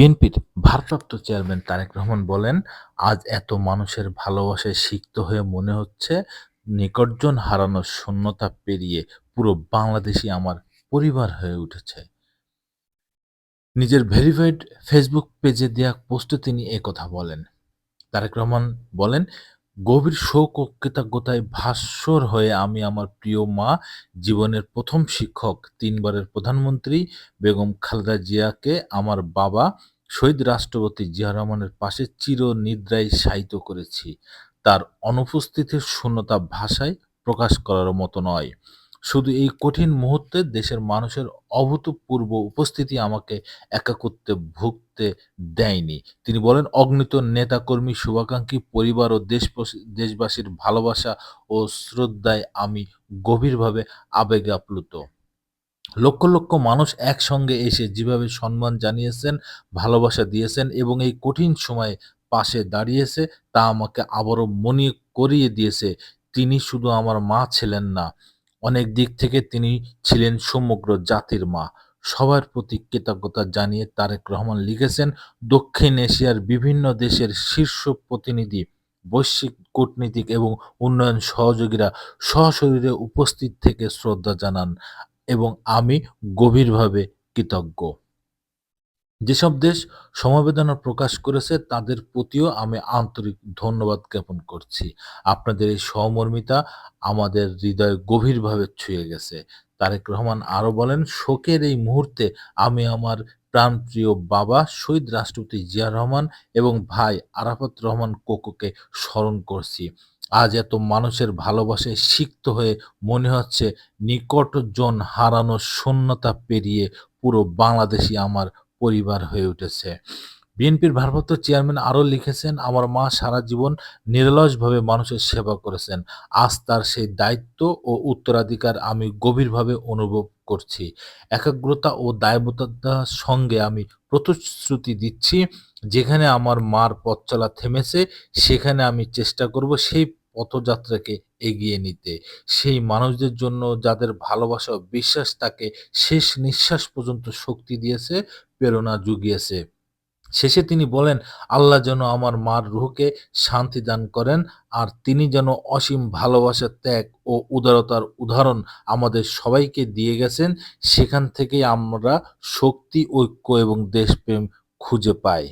বিএনপির ভারপ্রাপ্ত চেয়ারম্যান তারেক রহমান বলেন, আজ এত মানুষের ভালোবাসায় সিক্ত হয়ে মনে হচ্ছে, নিকটজন হারানোর শূন্যতা পেরিয়ে পুরো বাংলাদেশি আমার পরিবার হয়ে উঠেছে। নিজের ভেরিফাইড ফেসবুক পেজে দেয়া পোস্টে তিনি কথা বলেন। তারেক রহমান বলেন, গভীর শোক ও কৃতজ্ঞতায় ভাস্বর হয়ে আমি আমার প্রিয় মা, জীবনের প্রথম শিক্ষক, তিনবারের প্রধানমন্ত্রী বেগম খালেদা জিয়াকে আমার বাবা, শহীদ রাষ্ট্রপতি জিয়া রহমানের পাশে চির নিদ্রায় শায়িত করেছি। তার অনুপস্থিতির শূন্যতা ভাষায় প্রকাশ করার মতো নয়। শুধু এই কঠিন মুহূর্তে দেশের মানুষের অভূতপূর্ব উপস্থিতি আমাকে একাকিত্বে ভুগতে দেয়নি। তিনি বলেন, অগণিত নেতাকর্মী, শুভাকাঙ্ক্ষী, পরিবার ও দেশ দেশবাসীর ভালোবাসা ও শ্রদ্ধায় আমি গভীরভাবে আবেগে আপ্লুত। লক্ষ লক্ষ মানুষ একসঙ্গে এসে যেভাবে সম্মান জানিয়েছেন, ভালোবাসা দিয়েছেন এবং এই কঠিন সময়ে পাশে দাঁড়িয়েছে তা আমাকে আবারও মনে করিয়ে দিয়েছে তিনি শুধু আমার মা ছিলেন না, অনেক দিক থেকে তিনি ছিলেন সমগ্র জাতির মা। সবার প্রতি কৃতজ্ঞতা জানিয়ে তারেক রহমান লিখেছেন, দক্ষিণ এশিয়ার বিভিন্ন দেশের শীর্ষ প্রতিনিধি, বৈশ্বিক কূটনীতিক এবং উন্নয়ন সহযোগীরা সশরীরে উপস্থিত থেকে শ্রদ্ধা জানান এবং আমি গভীরভাবে কৃতজ্ঞ। যেসব দেশ সমবেদনা প্রকাশ করেছে তাদের প্রতিও আমি আন্তরিক ধন্যবাদ জ্ঞাপন করছি। আপনাদের এই সহমর্মিতা আমাদের হৃদয় গভীরভাবে ছুঁয়ে গেছে। তারেক রহমান আরও বলেন, শোকের এই মুহূর্তে আমি আমার প্রাণপ্রিয় বাবা শহীদ রাষ্ট্রপতি জিয়া রহমান এবং ভাই আরাফাত রহমান কোকোকে স্মরণ করছি। আজ এত মানুষের ভালোবাসায় সিক্ত হয়ে মনে হচ্ছে নিকটজন হারানোর শূন্যতা পেরিয়ে পুরো বাংলাদেশই আমার পরিবার হয়ে উঠেছে। বিএনপির ভারপ্রাপ্ত চেয়ারম্যান আরও লিখেছেন, আমার মা সারা জীবন নিরলসভাবে মানুষের সেবা করেছেন। আজ তার সেই দায়িত্ব ও উত্তরাধিকার আমি গভীরভাবে অনুভব করছি। একাগ্রতা ও দায়বদ্ধতার সঙ্গে আমি প্রতিশ্রুতি দিচ্ছি, যেখানে আমার মার পথ চলা থেমেছে, সেখানে আমি চেষ্টা করব সেই পথযাত্রাকে এগিয়ে নিতে। সেই মানুষদের জন্য যাদের ভালোবাসা ও বিশ্বাস তাকে শেষ নিঃশ্বাস পর্যন্ত শক্তি দিয়েছে, প্রেরণা জুগিয়েছে। শেষে তিনি বলেন, আল্লাহ যেন আমার মার রুহকে শান্তি দান করেন আর তিনি যেন অসীম ভালোবাসার ত্যাগ ও উদারতার উদাহরণ আমাদের সবাইকে দিয়ে গেছেন, সেখান থেকেই আমরা শক্তি, ঐক্য এবং দেশপ্রেম খুঁজে পাই।